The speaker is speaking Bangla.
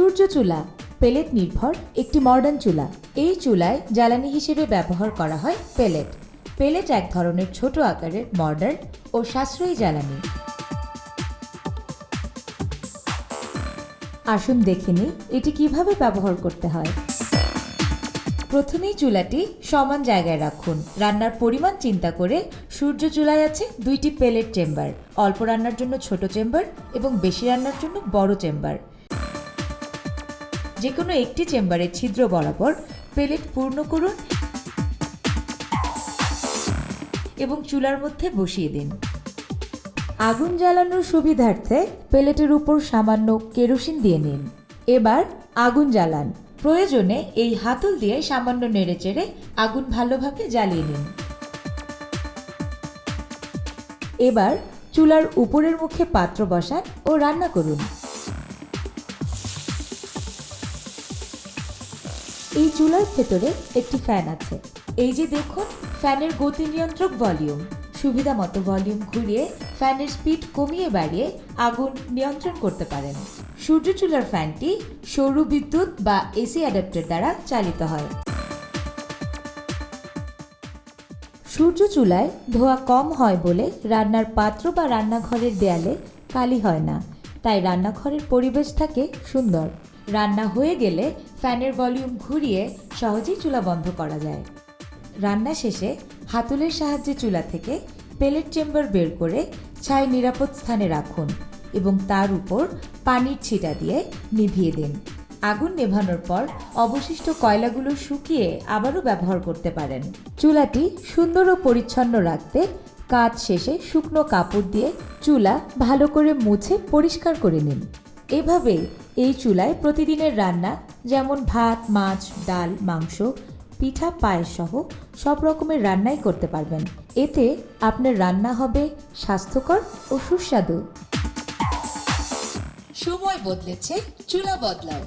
সূর্য চুলা পেলেট নির্ভর একটি মডার্ন চুলা। এই চুলায় জ্বালানি হিসেবে ব্যবহার করা হয় পেলেট পেলেট এক ধরনের ছোট আকারের মডার্ন ও সাশ্রয়ী জ্বালানি। আসুন দেখে নিই এটি কীভাবে ব্যবহার করতে হয়। প্রথমেই চুলাটি সমান জায়গায় রাখুন। রান্নার পরিমাণ চিন্তা করে সূর্য চুলায় আছে দুইটি পেলেট চেম্বার অল্প রান্নার জন্য ছোট চেম্বার এবং বেশি রান্নার জন্য বড় চেম্বার যে কোনো একটি চেম্বারের ছিদ্র বরাবর পেলেট পূর্ণ করুন এবং চুলার মধ্যে বসিয়ে দিন। আগুন জ্বালানোর সুবিধার্থে পেলেটের উপর সামান্য কেরোসিন দিয়ে নিন। এবার আগুন জ্বালান। প্রয়োজনে এই হাতল দিয়ে সামান্য নেড়েচেড়ে আগুন ভালোভাবে জ্বালিয়ে নিন। এবার চুলার উপরের মুখে পাত্র বসান ও রান্না করুন। এই চুলার ভেতরে একটি ফ্যান আছে। এই যে দেখুন, ফ্যানের গতি নিয়ন্ত্রক ভলিউম। সুবিধা মতো ভলিউম ঘুরিয়ে ফ্যানের স্পিড কমিয়ে বাড়িয়ে আগুন নিয়ন্ত্রণ করতে পারেন। সূর্য চুলার ফ্যানটি সৌর বিদ্যুৎ বা এসি অ্যাডাপ্টার দ্বারা চালিত হয়। সূর্য চুলায় ধোয়া কম হয় বলে রান্নার পাত্র বা রান্নাঘরের দেয়ালে কালি হয় না। তাই রান্নাঘরের পরিবেশ থাকে সুন্দর। রান্না হয়ে গেলে ফ্যানের ভলিউম ঘুরিয়ে সহজেই চুলা বন্ধ করা যায়। রান্না শেষে হাতুলের সাহায্যে চুলা থেকে পেলেট চেম্বার বের করে ছাই নিরাপদ স্থানে রাখুন এবং তার উপর পানির ছিটা দিয়ে নিভিয়ে দিন। আগুন নেভানোর পর অবশিষ্ট কয়লাগুলো শুকিয়ে আবারও ব্যবহার করতে পারেন। চুলাটি সুন্দর ও পরিচ্ছন্ন রাখতে কাজ শেষে শুকনো কাপড় দিয়ে চুলা ভালো করে মুছে পরিষ্কার করে নিন। এভাবে এই চুলায় প্রতিদিনের রান্না যেমন ভাত, মাছ, ডাল, মাংস, পিঠা, পায়েস সহ সব রকমের রান্নাই করতে পারবেন। এতে আপনার রান্না হবে স্বাস্থ্যকর ও সুস্বাদু। সময় বদলেছে, চুলা বদলাও।